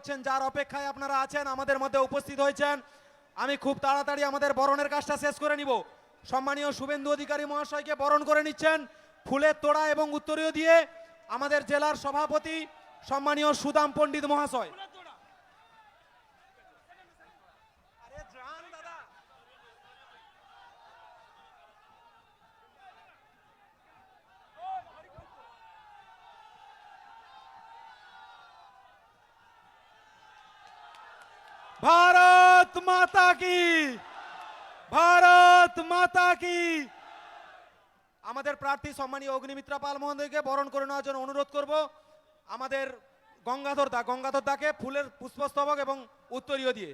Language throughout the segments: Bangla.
করছেন, যার অপেক্ষায় আপনারা আছেন, আমাদের মধ্যে উপস্থিত হয়েছেন। আমি খুব তাড়াতাড়ি আমাদের বরণের কাজটা শেষ করে নিব। সম্মানীয় শুভেন্দু অধিকারী মহাশয়কে বরণ করে নিচ্ছেন ফুলের তোড়া এবং উত্তরীয় দিয়ে আমাদের জেলার সভাপতি, সম্মানীয় সুদাম পণ্ডিত মহাশয়। ভারত মাতা কি? ভারত মাতা কি? আমাদের প্রার্থী সম্মানীয় অগ্নিমিত্রা পাল মহোদয়কে বরণ করে নেওয়ার জন্য অনুরোধ করব। আমাদের গঙ্গাধর দা, গঙ্গাধর দাকে ফুলের পুষ্পস্তবক এবং উত্তরীয় দিয়ে।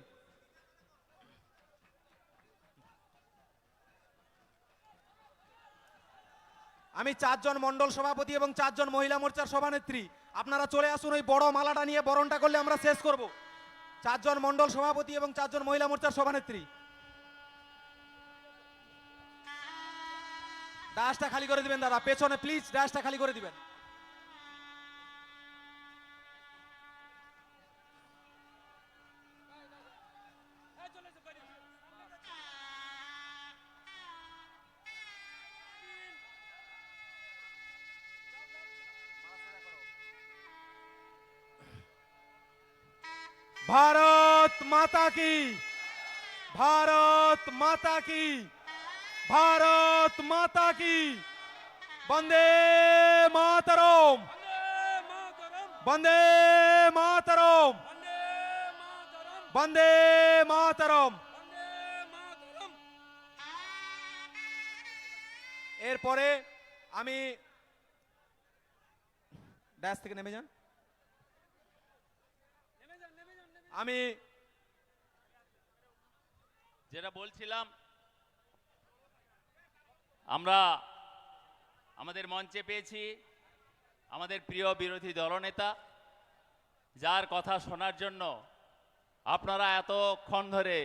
আমি চারজন মন্ডল সভাপতি এবং চারজন মহিলা মোর্চার সভানেত্রী। আপনারা চলে আসুন ওই বড় মালাটা নিয়ে বরণটা করলে আমরা শেষ করব। চারজন মন্ডল সভাপতি এবং চারজন মহিলা মোর্চার সভানেত্রী। ডাসটা খালি করে দিবেন দাদা, পেছনে প্লিজ ডাসটা খালি করে দিবেন। ভারত মাতা কি? ভারত মাতা কি? ভারত মাতা কি? বন্দে মাতরম। বন্দে মাতরম। বন্দে মাতরম। এরপরে আমি ড্যাশ থেকে নেমে যান। আমি যেটা বলছিলাম, আমরা আমাদের মঞ্চে পেয়েছি আমাদের প্রিয় বিরোধী দলনেতা, যার কথা শোনার জন্য আপনারা এতক্ষণ ধরে,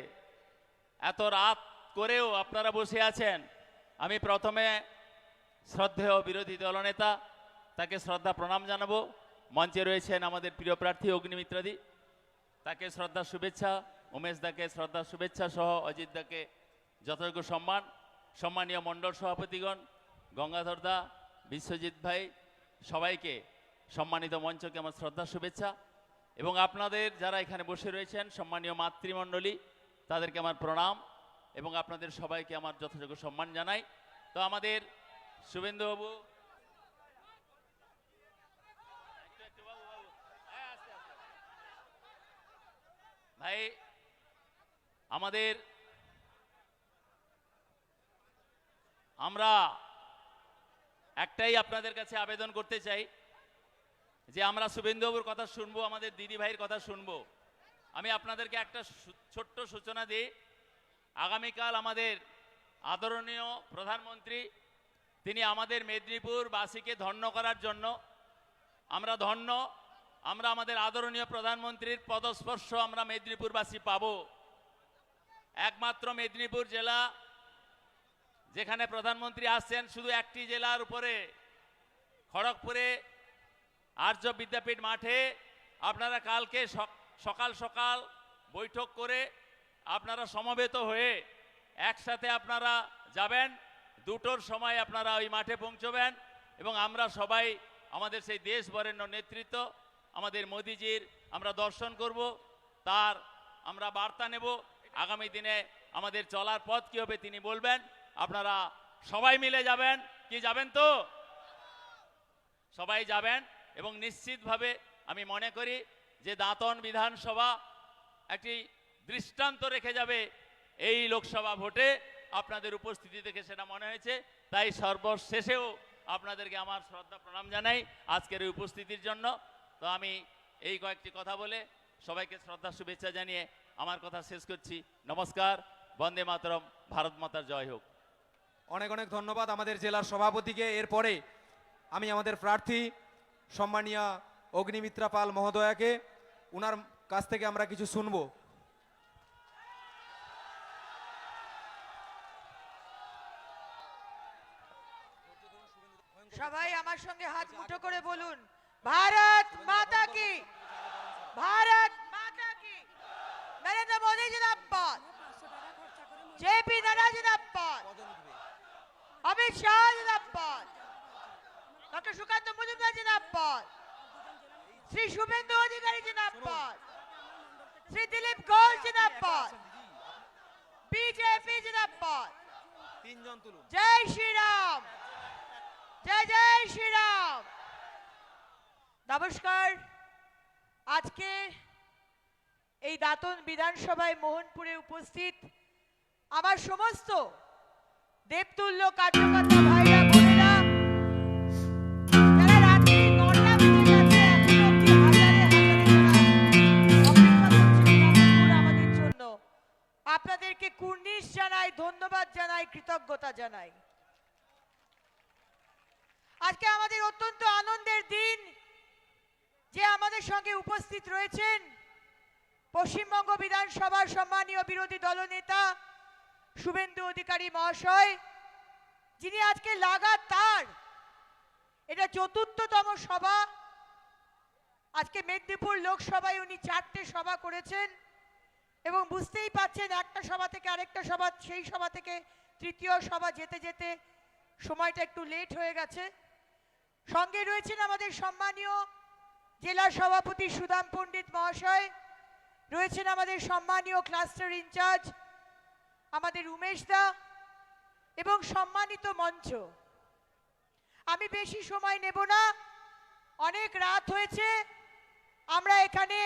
এত রাত করেও আপনারা বসে আছেন। আমি প্রথমে শ্রদ্ধেয় বিরোধী দলনেতা, তাকে শ্রদ্ধা প্রণাম জানাব। মঞ্চে রয়েছেন আমাদের প্রিয় প্রার্থী অগ্নিমিত্রাদি। তাকে শ্রদ্ধা শুভেচ্ছা, উমেশ দাকে শ্রদ্ধা শুভেচ্ছা সহ অজিত দাকে যথাযোগ্য সম্মান। সম্মানীয় মণ্ডল সভাপতিগণ, গঙ্গাধর দা, বিশ্বজিৎ ভাই, সবাইকে সম্মানিত মঞ্চকে আমার শ্রদ্ধা শুভেচ্ছা। এবং আপনাদের যারা এখানে বসে রয়েছেন, সম্মানীয় মাতৃমণ্ডলী, তাদেরকে আমার প্রণাম। এবং আপনাদের সবাইকে আমার যথাযোগ্য সম্মান জানাই। তো আমাদের শুভেন্দুবাবু একটু, একটু বাবু, বাবু। হ্যাঁ, আস্তে, আস্তে। ভাই, আমাদের আমরা একটাই আপনাদের কাছে আবেদন করতে চাই যে আমরা শুভেন্দুবাবুর কথা শুনব, আমাদের দিদি ভাইয়ের কথা শুনব। আমি আপনাদেরকে একটা ছোট্ট সূচনা দিই। আগামীকাল আমাদের আদরণীয় প্রধানমন্ত্রী, তিনি আমাদের মেদিনীপুরবাসীকে ধন্য করার জন্য, আমরা ধন্য আমরা আমাদের আদরণীয় প্রধানমন্ত্রীর পদস্পর্শ আমরা মেদিনীপুরবাসী পাবো। একমাত্র মেদিনীপুর জেলা, যেখানে প্রধানমন্ত্রী আসছেন শুধু একটি জেলার উপরে, খড়গপুরে, আর্য বিদ্যাপীঠ মাঠে। আপনারা কালকে সক- সকাল সকাল বৈঠক করে আপনারা সমবেত হয়ে একসাথে আপনারা যাবেন। দুটোর সময় আপনারা ওই মাঠে পৌঁছবেন এবং আমরা সবাই আমাদের সেই দেশ বরেণ্য নেতৃত্ব আমাদের মোদিজির আমরা দর্শন করব, তার আমরা বার্তা নেব। আগামী দিনে আমাদের চলার পথ কী হবে তিনি বলবেন। আপনারা সবাই মিলে যাবেন। কি যাবেন তো? সবাই যাবেন এবং নিশ্চিতভাবে আমি মনে করি যে দাঁতন বিধানসভা একটি দৃষ্টান্ত রেখে যাবে এই লোকসভা ভোটে। আপনাদের উপস্থিতি দেখে সেটা মনে হয়েছে। তাই সর্বশেষেও আপনাদেরকে আমার শ্রদ্ধা প্রণাম জানাই আজকের এই উপস্থিতির জন্য। তো আমি এই কয়েকটি কথা বলে সবাইকে শ্রদ্ধা শুভেচ্ছা জানিয়ে আমার কথা শেষ করছি। নমস্কার বন্দে মাতরম ভারত মাতার জয় হোক। অনেক অনেক ধন্যবাদ আমাদের জেলার সভাপতিকে। এরপরে আমি আমাদের প্রার্থী সম্মানীয় অগ্নিমিত্রা পাল মহোদয়াকে ওনার কাছ থেকে আমরা কিছু শুনব। সবাই আমার সঙ্গে হাত মুঠো করে বলুন ভারত মাতা কি ভারত মাতা কি নরেন্দ্র মোদী জিন্দাবাদ জেপি নাড্ডা জিন্দাবাদ অমিত শাহ জিন্দাবাদ ডক্টর সুকান্ত মজুমদার জিন্দাবাদ শ্রী শুভেন্দু অধিকারী জিন্দাবাদ শ্রী দিলীপ ঘোষ জিন্দাবাদ বিজেপি জিন্দাবাদ তিনজন তুলুন। জয় শ্রীরাম। জয় জয় শ্রীরাম। নমস্কার। আজকে এই দাতন বিধানসভায় মোহনপুরে উপস্থিত আমার সমস্ত দেবতুল্য কার্যকর্তা ভাইরা বোনেরা আপনাদেরকে কুর্নিশ জানাই, ধন্যবাদ জানাই, কৃতজ্ঞতা জানাই। আজকে আমাদের অত্যন্ত আনন্দের দিন, যে আমাদের সঙ্গে উপস্থিত রয়েছেন পশ্চিমবঙ্গ বিধানসভার সম্মানীয় বিরোধী দলনেতা শুভেন্দু অধিকারী মহাশয়, যিনি আজকে লাগাতার এটা চতুর্থতম সভা, আজকে মেদিনীপুর লোকসভায় উনি চারটে সভা করেছেন এবং বুঝতেই পাচ্ছেন একটা সভা থেকে আরেকটা সভা, সেই সভা থেকে তৃতীয় সভা যেতে যেতে সময়টা একটু লেট হয়ে গেছে। সঙ্গে রয়েছেন আমাদের সম্মানীয় জেলা সভাপতি সুদাম পণ্ডিত মহাশয়, রয়েছেন আমাদের সম্মানীয় ক্লাস্টার ইনচার্জ আমাদের উমেশ দা এবং সম্মানিত মঞ্চ। আমি বেশি সময় নেব না, অনেক রাত হয়েছে, আমরা এখানে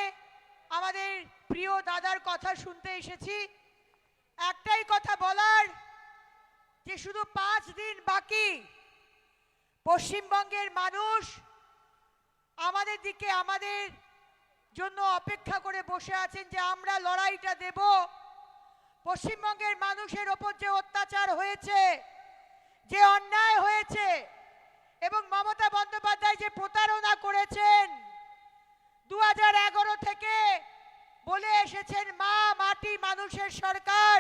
আমাদের প্রিয় দাদার কথা শুনতে এসেছি। একটাই কথা বলার, যে শুধু পাঁচ দিন বাকি, পশ্চিমবঙ্গের মানুষ আমাদের দিকে আমাদের জন্য অপেক্ষা করে বসে আছেন যে আমরা লড়াইটা দেব। পশ্চিমবঙ্গের মানুষের ওপর যে অত্যাচার হয়েছে, যে অন্যায় হয়েছে, এবং মমতা বন্দ্যোপাধ্যায় যে প্রতারণা করেছেন দু হাজার এগারো থেকে বলে এসেছেন, মা মাটি মানুষের সরকার,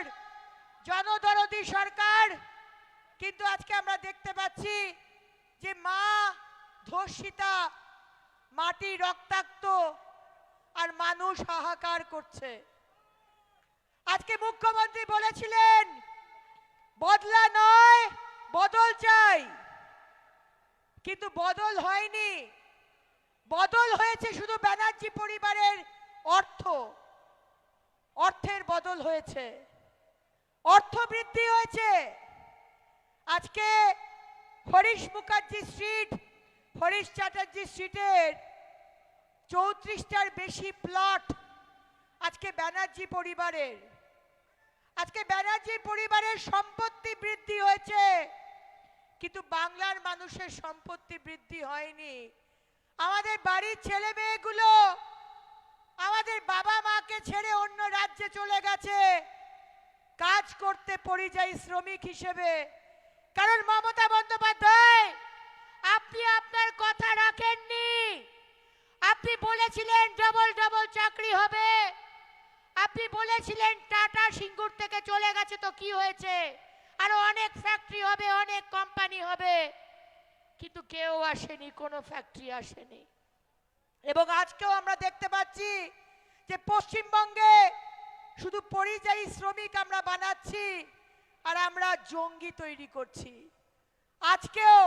জনদরদি সরকার। কিন্তু আজকে আমরা দেখতে পাচ্ছি যে মা ধর্ষিতা, মাটি রক্তাক্ত, আর মানুষ হাহাকার করছে। আজকে মুখ্যমন্ত্রী বলেছিলেন, বদলা নয়, বদল চাই। কিন্তু বদল হয়নি। বদল হয়েছে শুধু ব্যানার্জি পরিবারের অর্থ। অর্থের বদল হয়েছে। অর্থ বৃদ্ধি হয়েছে। আজকে হরিশ মুখার্জি স্ট্রিট, হরিশ চ্যাটার্জি স্ট্রিটের চৌত্রিশটার বেশি প্লট আজকে ব্যানার্জি পরিবারের। আজকে ব্যানার্জি পরিবারের সম্পত্তি বৃদ্ধি হয়েছে। কিন্তু বাংলার মানুষের সম্পত্তি বৃদ্ধি হয়নি। আমাদের বাড়ির ছেলে মেয়েগুলো আমাদের বাবা মাকে ছেড়ে অন্য রাজ্যে চলে গেছে। কাজ করতে পরিযায়ী শ্রমিক হিসেবে। কারণ মমতা বন্দ্যোপাধ্যায়, আপনি আপনার কথা রাখেননি। আপনি বলেছিলেন ডবল ডবল চাকরি হবে। আপনি বলেছিলেন টাটা সিঙ্গুর থেকে চলে গেছে তো কি হয়েছে? আরও অনেক ফ্যাক্টরি হবে, অনেক কোম্পানি হবে। কিন্তু কেউ আসেনি, কোনো ফ্যাক্টরি আসেনি। এবং আজকেও আমরা দেখতে পাচ্ছি যে পশ্চিমবঙ্গে শুধু পরিযায়ী শ্রমিক আমরা বানাচ্ছি আর আমরা জঙ্গি তৈরি করছি। আজকেও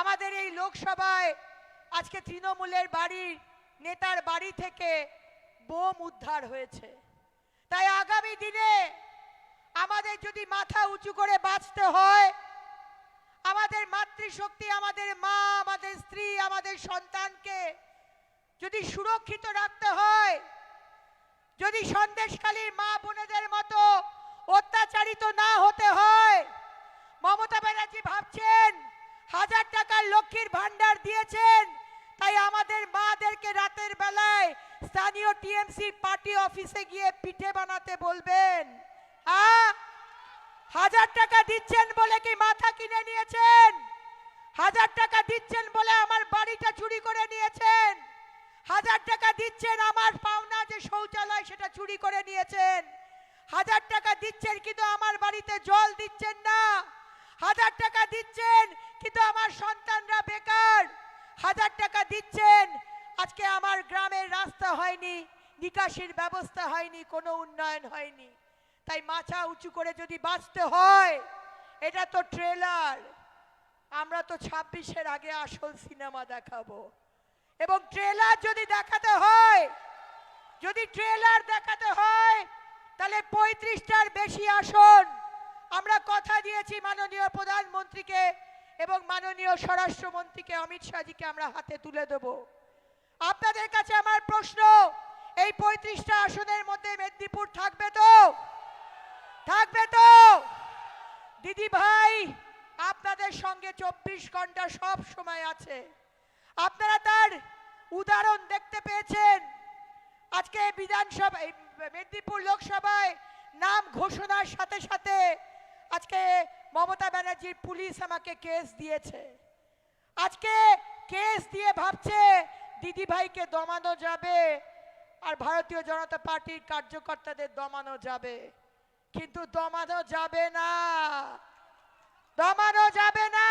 আমাদের এই লোকসভায় আজকে তৃণমূলের বাড়ির নেতার বাড়ি থেকে বোম উদ্ধার হয়েছে। তাই আগামী দিনে আমাদের যদি মাথা উঁচু করে বাঁচতে হয়, আমাদের মাতৃশক্তি, আমাদের মা, আমাদের স্ত্রী, আমাদের সন্তানকে যদি সুরক্ষিত রাখতে হয়, যদি সন্দেশকালীর মা বোনেদের মতো অত্যাচারিত না হতে হয়, মমতা ব্যানার্জি ভাবছেন হাজার টাকার লক্ষ্মীর ভান্ডার দিয়েছেন। তাই আমাদের মাদেরকে রাতের বেলায় স্থানীয় টিএমসির পার্টি অফিসে গিয়ে পিঠে বানাতে বলবেন। হ্যাঁ? হাজার টাকা দিচ্ছেন বলে কি মাথা কিনে নিয়েছেন? হাজার টাকা দিচ্ছেন বলে আমার বাড়িটা চুরি করে নিয়েছেন? হাজার টাকা দিচ্ছেন আমার পাওনা যে শৌচালয় সেটা চুরি করে নিয়েছেন? হাজার টাকা দিচ্ছেন কিন্তু আমার বাড়িতে জল দিচ্ছেন না? হাজার টাকা দিচ্ছেন কিন্তু আমার সন্তানরা বেকার? হাজার টাকা দিচ্ছেন। আজকে আমার গ্রামের রাস্তা হয়নি, নিকাশির ব্যবস্থা হয়নি, কোনো উন্নয়ন হয়নি। তাই মাথা উঁচু করে যদি বাঁচতে হয়, এটা তো ট্রেলার আমরা তো ছাব্বিশের আগে আসল সিনেমা দেখাবো। এবং ট্রেলার যদি দেখাতে হয়, যদি ট্রেলার দেখাতে হয়, তাহলে পঁয়ত্রিশটার বেশি আসন। আমরা কথা দিয়েছি মাননীয় প্রধানমন্ত্রীকে এবং মাননীয় স্বরাষ্ট্রমন্ত্রীকে অমিত শাহজিকে আমরা হাতে তুলে দেব। আপনাদের কাছে আমার প্রশ্ন, এই পঁয়ত্রিশটা আসনের মধ্যে মেদিনীপুর থাকবে তো? থাকবে তো? দিদি ভাই, আপনাদের সঙ্গে চব্বিশ ঘণ্টা সব সময় আছে। আপনারা তার উদাহরণ দেখতে পেয়েছেন। আজকে বিধানসভা মেদিনীপুর লোকসভায় নাম ঘোষণার সাথে সাথে আজকে মমতা ব্যানার্জির পুলিশ আমাকে কেস দিয়েছে। আজকে কেস দিয়ে ভাবছে দিদি ভাইকে দমানো যাবে আর ভারতীয় জনতা পার্টির কার্যকর্তাদের দমানো যাবে। কিন্তু দমানো যাবে না। দমানো যাবে না।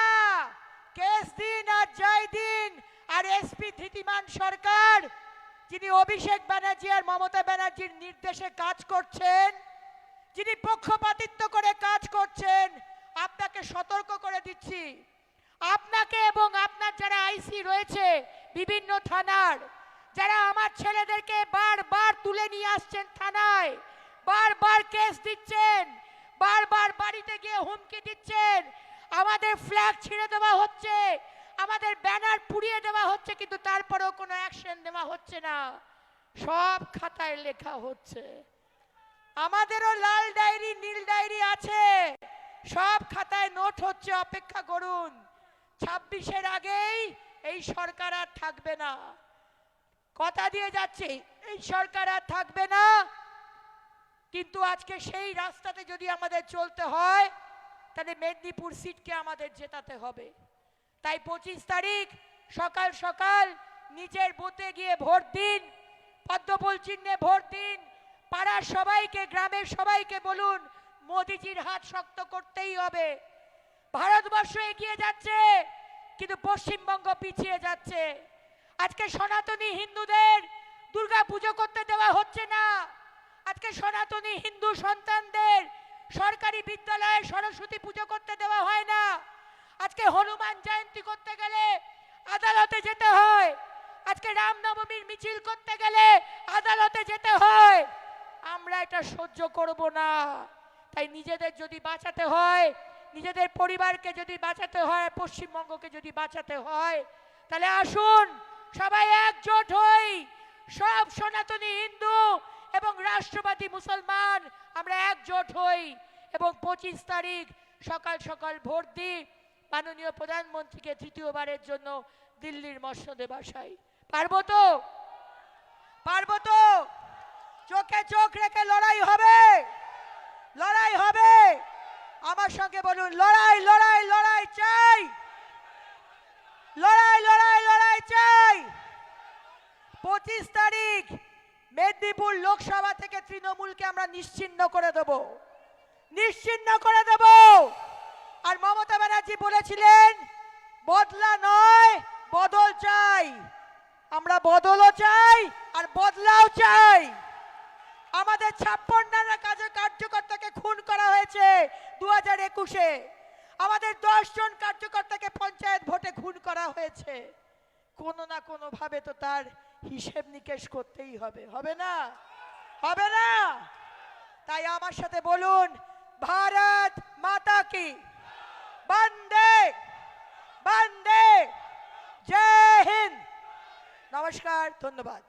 কেস দিন আর যাই দিন। আর এসপি ধৃতিমান সরকার, যিনি অভিষেক ব্যানার্জি আর মমতা ব্যানার্জির নির্দেশে কাজ করছেন, যিনি পক্ষপাতিত্ব করে কাজ করছেন আপনাকে সতর্ক করে দিচ্ছি। আপনাকে এবং আপনার যারা আইসি রয়েছে, বিভিন্ন থানার, যারা আমার ছেলেদেরকে বারবার তুলে নিয়ে আসছেন থানায়, বারবার কেস দিচ্ছেন, বারবার বাড়িতে গিয়ে হুমকি দিচ্ছেন, আমাদের ফ্ল্যাগ ছিঁড়ে দেওয়া হচ্ছে, আমাদের ব্যানার পুড়িয়ে দেওয়া হচ্ছে, কিন্তু তারপরেও কোনো অ্যাকশন নেওয়া হচ্ছে না। সব খাতায় লেখা হচ্ছে। আমাদেরও লাল ডায়েরি, নীল ডায়েরি আছে। সব খাতায় নোট হচ্ছে, অপেক্ষা করুন। ছাব্বিশের আগেই এই সরকার আর থাকবে না। কথা দিয়ে যাচ্ছে, এই সরকার আর থাকবে না। কিন্তু আজকে সেই রাস্তাতে যদি আমাদের চলতে হয়, তাহলে মেদিনীপুর সিটকে আমাদের জেতাতে হবে। তাই পঁচিশ তারিখ, সকাল সকাল নিজের বুথে গিয়ে ভোট দিন, পদ্মফুল চিহ্নে ভোট দিন, পাড়ার সবাইকে, গ্রামের সবাইকে বলুন মোদিজির হাত শক্ত করতেই হবে। ভারতবর্ষ এগিয়ে যাচ্ছে, কিন্তু পশ্চিমবঙ্গ পিছিয়ে যাচ্ছে। আজকে সনাতনী হিন্দুদের দুর্গা পুজো করতে দেওয়া হচ্ছে না। আজকে সনাতনী হিন্দু সন্তানদের সরকারি বিদ্যালয়ে সরস্বতী পুজো করতে দেওয়া হয় না। আজকে হনুমান জয়ন্তী করতে গেলে আদালতে যেতে হয়। আজকে রামনবমীর মিছিল করতে গেলে আদালতে যেতে হয়। আমরা এটা সহ্য করব না। তাই নিজেদের যদি বাঁচাতে হয়, নিজেদের পরিবারকে যদি বাঁচাতে হয়, পশ্চিমবঙ্গকে যদি বাঁচাতে হয়, তাহলে আসুন সবাই একজোট হই। সব সনাতনী হিন্দু এবং রাষ্ট্রবাদী মুসলমান আমরা একজোট হই এবং পঁচিশ তারিখ সকাল সকাল ভোট দিই। মাননীয় প্রধানমন্ত্রীকে তৃতীয়বারের জন্য দিল্লির মসনদে বাসাই পারব তো? পারব তো? চোখে চোখ রেখে লড়াই হবে? লড়াই হবে। আমার সঙ্গে বলুন, লড়াই লড়াই লড়াই চাই। লড়াই লড়াই লড়াই চাই। পঁচিশ তারিখ মেদিনীপুর লোকসভা থেকে তৃণমূলকে আমরা নিশ্চিন্ন করে দেব। নিশ্চিহ্ন করে দেব। আর মমতা ব্যানার্জি বলেছিলেন, বদলা নয়, বদল চাই। আমরা বদলও চাই আর বদলাও চাই। আমাদের ছাপ্পান্নটা কাজে কার্যকর্তাকে খুন করা হয়েছে দু হাজার একুশে। আমাদের দশ জন কার্যকর্তাকে পঞ্চায়েত ভোটে খুন করা হয়েছে। কোনো না কোনো ভাবে তো তার হিসেব নিকেশ করতেই হবে হবে না? হবে না? তাই আমার সাথে বলুন, ভারত মাতা কি? বন্দে বন্দে, জয় হিন্দ। নমস্কার, ধন্যবাদ।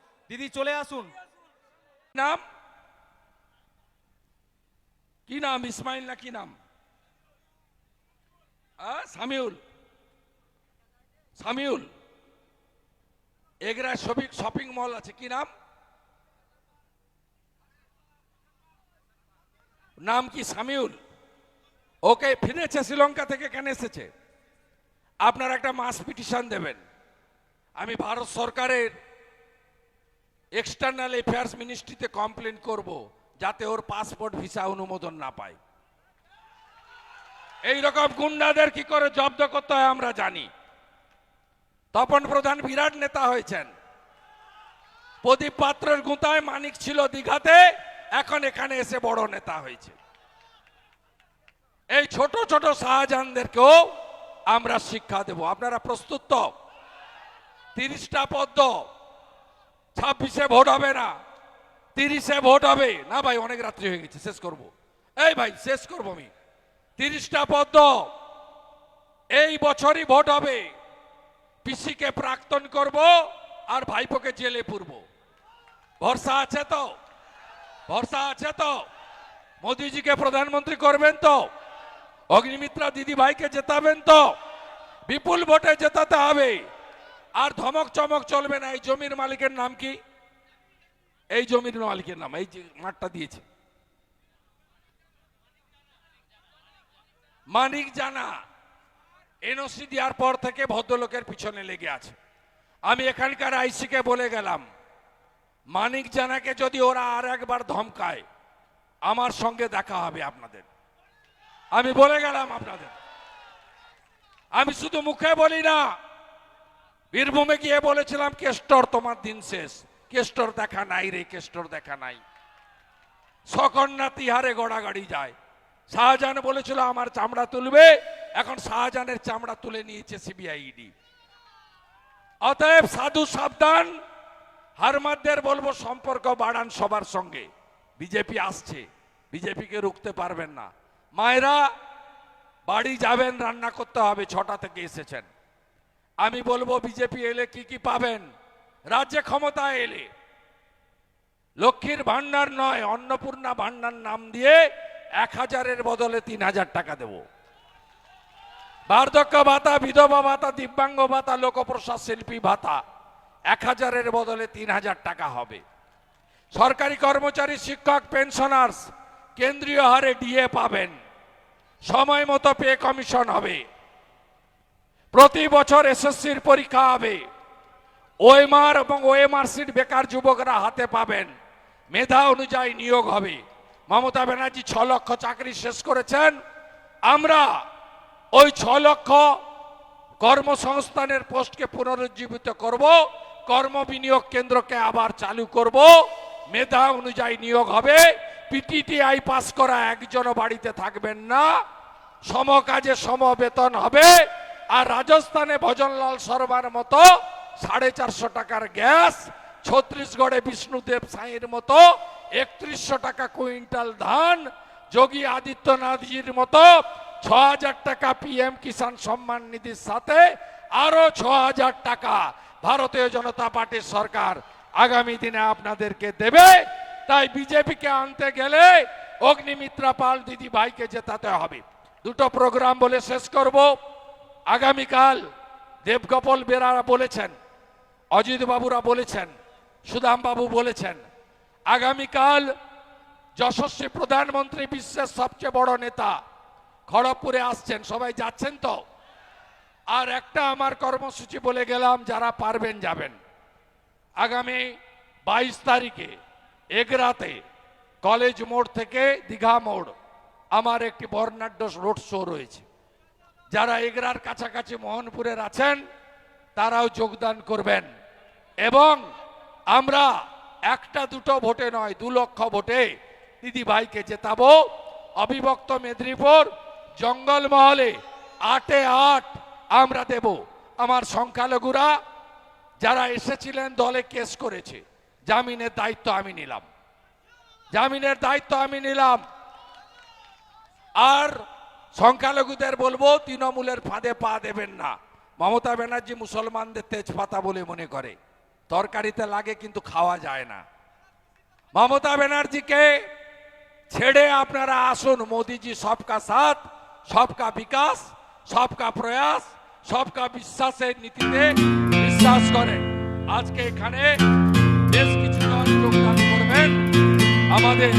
দিদি চলে আসুন। নাম? কি নাম? ইসমাইল না কি নাম? সামিউল। সামিউল। এগরা শপিং মল আছে, কি নাম? নাম কি সামিউল? ওকে, ফিরেছে শ্রীলঙ্কা থেকে, কেন এসেছে? আপনার একটা মাস পিটিশন দেবেন। আমি ভারত সরকারের এক্সটার্নাল অ্যাফেয়ার্স মিনিস্ট্রিতে কমপ্লেন করব যাতে ওর পাসপোর্ট ভিসা অনুমোদন না পায়। এই রকম গুন্ডাদের কি করে জব্দ করতে হয় আমরা জানি। তপন প্রধান বিরাট নেতা হয়েছেন। প্রদীপ পাত্রের গুঁতায় মানিক ছিল দীঘাতে, এখন এখানে এসে বড় নেতা হয়েছে। এই ছোট ছোট শাহজাহানদেরকেও আমরা শিক্ষা দেব। আপনারা প্রস্তুত তো? তিরিশটা পদ্ম ছাব্বিশে ভোট হবে না, তিরিশে ভোট হবে। না ভাই, অনেক রাত্রি হয়ে গেছে, শেষ করব। এই ভাই, শেষ করব আমি। তিরিশটা পদ্ম, এই বছরই ভোট হবে। পিসিকে প্রাক্তন করব আর ভাইপোকে জেলে পুরব। ভরসা আছে তো? ভরসা আছে তো? মোদিজিকে প্রধানমন্ত্রী করবেন তো? অগ্নিমিত্রা দিদি ভাইকে জেতাবেন তো? বিপুল ভোটে জেতাতে হবে। আর ধমক চমক চলবে না। এই জমির মালিকের নাম কি? এই জমির মালিকের নাম, এই যে মাঠটা দিয়েছে। মানিক জানা এনওসি দেওয়ার পর থেকে ভদ্রলোকের পিছনে লেগে আছে। আমি এখানকার আইসিকে বলে গেলাম, মানিক জানাকে যদি ওরা আর একবার ধমকায়, আমার সঙ্গে দেখা হবে আপনাদের। আমি বলে গেলাম আপনাদের। আমি শুধু মুখে বলি না বীরভূমে গিয়ে বলেছিলাম, কেষ্টর, তোমার দিন শেষ। কেষ্টর দেখা নাই রে, কেষ্টর দেখা নাই। সকন্যা তিহারে গড়াগড়ি যায়। শাহজাহান বলেছিল, আমার চামড়া তুলবে। এখন শাহজাহানের চামড়া তুলে নিয়েছে সিবিআইডি। অতএব সাধু সাবধান, হারমাদদের বলব, সম্পর্ক বাড়ান সবার সঙ্গে। বিজেপি আসছে, বিজেপিকে রুখতে পারবেন না। মায়েরা, বাড়ি যাবেন, রান্না করতে হবে, ছটা থেকে এসেছেন। আমি বলব বিজেপি এলে কি কি পাবেন? রাজ্যে ক্ষমতায় এলে। লক্ষ্মীর ভান্ডার নয়, অন্নপূর্ণা ভান্ডার নাম দিয়ে এক হাজারের বদলে তিন হাজার টাকা দেব। বার্ধক্য ভাতা, বিধবা ভাতা, দিব্যাঙ্গ ভাতা, লোকপ্রসাদ শিল্পী ভাতা, এক হাজারের বদলে তিন হাজার টাকা হবে। সরকারি কর্মচারী, শিক্ষক, পেনশনার্স, কেন্দ্রীয় হারে ডিএ পাবেন। সময় মতো পে কমিশন হবে। প্রতি বছর এসএসসির পরীক্ষা হবে। ওএমআর এবং ওএমআর সিট বেকার যুবকরা হাতে পাবেন। মেধা অনুযায়ী নিয়োগ হবে। মমতা ব্যানার্জি ছ লক্ষ চাকরি শেষ করেছেন। আমরা ওই ছ লক্ষ কর্মসংস্থানের পোস্টকে পুনরুজ্জীবিত করব। কর্ম বিনিয়োগ কেন্দ্রকে আবার চালু করব। মেধা অনুযায়ী নিয়োগ হবে। পিটিটিআই পাস করা একজনও বাড়িতে থাকবেন না। সমকাজে সম বেতন হবে। আর রাজস্থানে ভজনলাল শর্মার মতো সাড়ে চারশো টাকার গ্যাস ছত্রিশগড়ে বিষ্ণুদেব সাঁইয়ের মতো একত্রিশশো টাকা কুইন্টাল ধান, যোগী আদিত্যনাথজির মতো ছ হাজার টাকা পিএম কিষাণ সম্মান নিধির সাথে আরও ছ হাজার টাকা ভারতীয় জনতা পার্টির সরকার আগামী দিনে আপনাদেরকে দেবে। তাই বিজেপিকে আনতে গেলে অগ্নিমিত্রা পাল দিদি ভাইকে জেতাতে হবে। দুটো প্রোগ্রাম বলে শেষ করব। আগামীকাল দেবগোপাল বেরারা বলেছেন অজিত বাবুরা বলেছেন সুদাম বাবু বলেছেন, আগামীকাল যশস্বী প্রধানমন্ত্রী বিশ্বের সবচেয়ে বড় নেতা খড়গপুরে আসছেন। সবাই যাচ্ছেন তো? আর একটা আমার কর্মসূচি বলে গেলাম, যারা পারবেন যাবেন। আগামী বাইশ তারিখে এগরাতে কলেজ মোড় থেকে দীঘা মোড়, আমার একটি বর্ণাঢ্য রোড শো রয়েছে। যারা এগরার কাছাকাছি মোহনপুরের আছেন, তারাও যোগদান করবেন। এবং আমরা একটা দুটো ভোটে নয়, দু লক্ষ ভোটে দিদি ভাইকে জেতাবো। অবিভক্ত মেদিনীপুর জঙ্গলমহলে আটে আট আমরা দেব। আমার সংখ্যালঘুরা, যারা এসেছিলেন, দলে কেস করেছে। জামিনের দায়িত্ব আমি নিলাম। জামিনের দায়িত্ব আমি নিলাম। আর সংখ্যালঘুদের বলব, তৃণমূলের ফাঁদে পা দেবেন না। মমতা ব্যানার্জি মুসলমানদের তেজপাতা বলে মনে করে। তরকারিতে লাগে কিন্তু খাওয়া যায় না। মমতা ব্যানার্জিকে ছেড়ে আপনারা আসুন, মোদিজি সবকা সাথ, সবকা বিকাশ, সবকা প্রয়াস, সবকা বিশ্বাসের নীতিতে বিশ্বাস করেন। আজকে এখানে বেশ কিছু যোগদান করবেন। আমাদের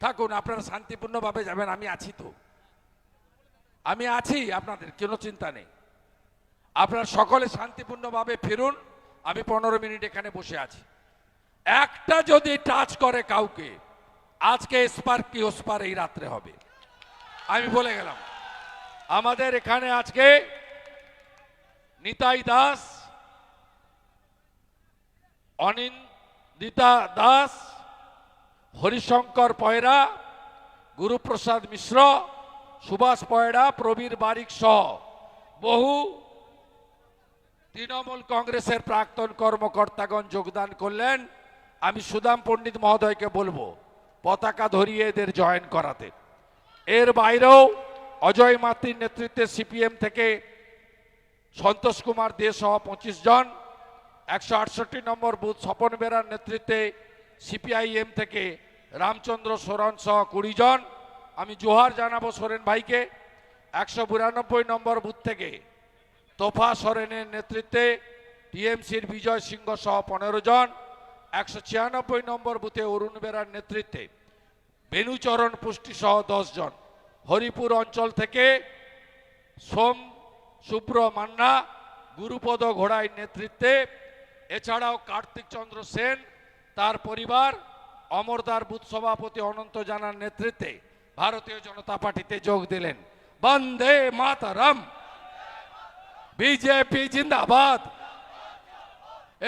থাকুন, আপনারা শান্তিপূর্ণভাবে যাবেন, আমি আছি তো। আমি আছি, আপনাদের কোনো চিন্তা নেই। আপনারা সকলে শান্তিপূর্ণভাবে ফিরুন, আমি পনেরো মিনিট এখানে বসে আছি। একটা যদি টাচ করে কাউকে, আজকে স্পার কি ওস্পার এই রাত্রে হবে? আমি বলে গেলাম। আমাদের এখানে আজকে নিতাই দাস, অনিন্দিতা দাস হরিশঙ্কর পয়রা গুরুপ্রসাদ মিশ্র, সুভাষ পয়রা প্রবীর বারিক সহ বহু তৃণমূল কংগ্রেসের প্রাক্তন কর্মকর্তাগণ যোগদান করলেন। আমি সুদাম পণ্ডিত মহোদয়কে বলব, পতাকা ধরিয়ে এদের জয়েন করাতে। এর বাইরেও অজয় মাতৃর নেতৃত্বে সিপিএম থেকে সন্তোষ কুমার দে সহ পঁচিশ জন, একশো আটষট্টি নম্বর বুথ স্বপন বেরার নেতৃত্বে সিপিআইএম থেকে রামচন্দ্র সোরেন সহ কুড়ি জন। আমি জোহার জানাব সোরেন ভাইকে। একশো বিরানব্বই নম্বর বুথ থেকে তোফা সোরেনের নেতৃত্বে টিএমসির বিজয় সিংহ সহ পনেরো জন। একশো ছিয়ানব্বই নম্বর বুথে অরুণ বেরার নেতৃত্বে বেনুচরণ পুষ্টি সহ জন। হরিপুর অঞ্চল থেকে সোম সুব্র মান্না, গুরুপদ ঘোড়াইয়ের নেতৃত্বে। এছাড়াও কার্তিক চন্দ্র সেন তার পরিবার অমরদার বুথ সভাপতি অনন্ত জানার নেতৃত্বে ভারতীয় জনতা পার্টিতে যোগ দিলেন। বন্দে মাতারাম। বিজেপি জিন্দাবাদ।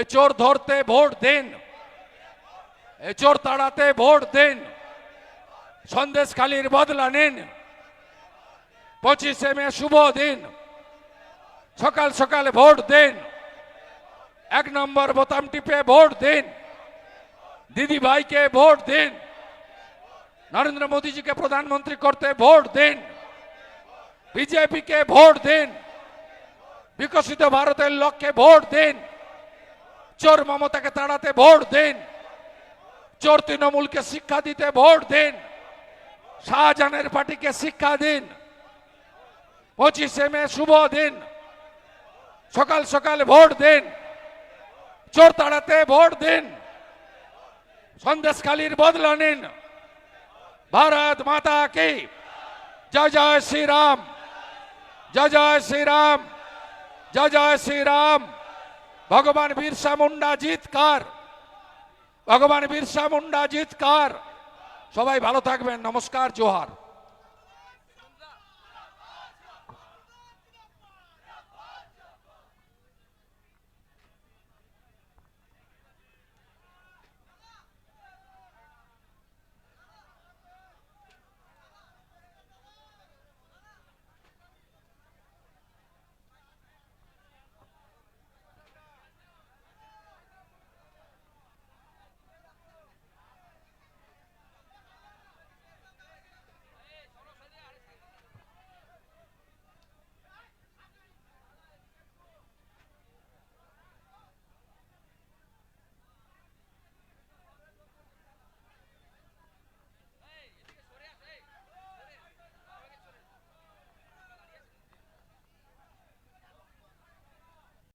এ চোর ধরতে ভোট দিন। এ চোর তাড়াতে ভোট দিন। সন্দেশখালীর বদলা নিন। পঁচিশে মে শুভ দিন। সকাল সকালে ভোট দিন। এক নম্বর বোতাম টিপে ভোট দিন। দিদি ভাইকে ভোট দিন। নরেন্দ্র মোদীজিকে প্রধানমন্ত্রী করতে ভোট দিন। বিজেপিকে ভোট দিন। বিকশিত ভারতের লক্ষ্যে ভোট দিন। চোর মমতাকে তাড়াতে ভোট দিন। চোর তৃণমূলকে শিক্ষা দিতে ভোট দিন। শাহজাহানের পার্টিকে শিক্ষা দিন। পঁচিশে মে শুভ দিন। সকাল সকাল ভোট দিন। চোর তাড়াতে ভোট দিন। সন্দেশখালীর বদলা নিন। ভারত মাতা কি? জয় জয় শ্রীরাম। জয় জয় শ্রীরাম। জয় জয় শ্রীরাম। ভগবান বিরসা মুন্ডা জিতকার ভগবান বিরসা মুন্ডা জিতকার সবাই ভালো থাকবেন। নমস্কার, জোহার।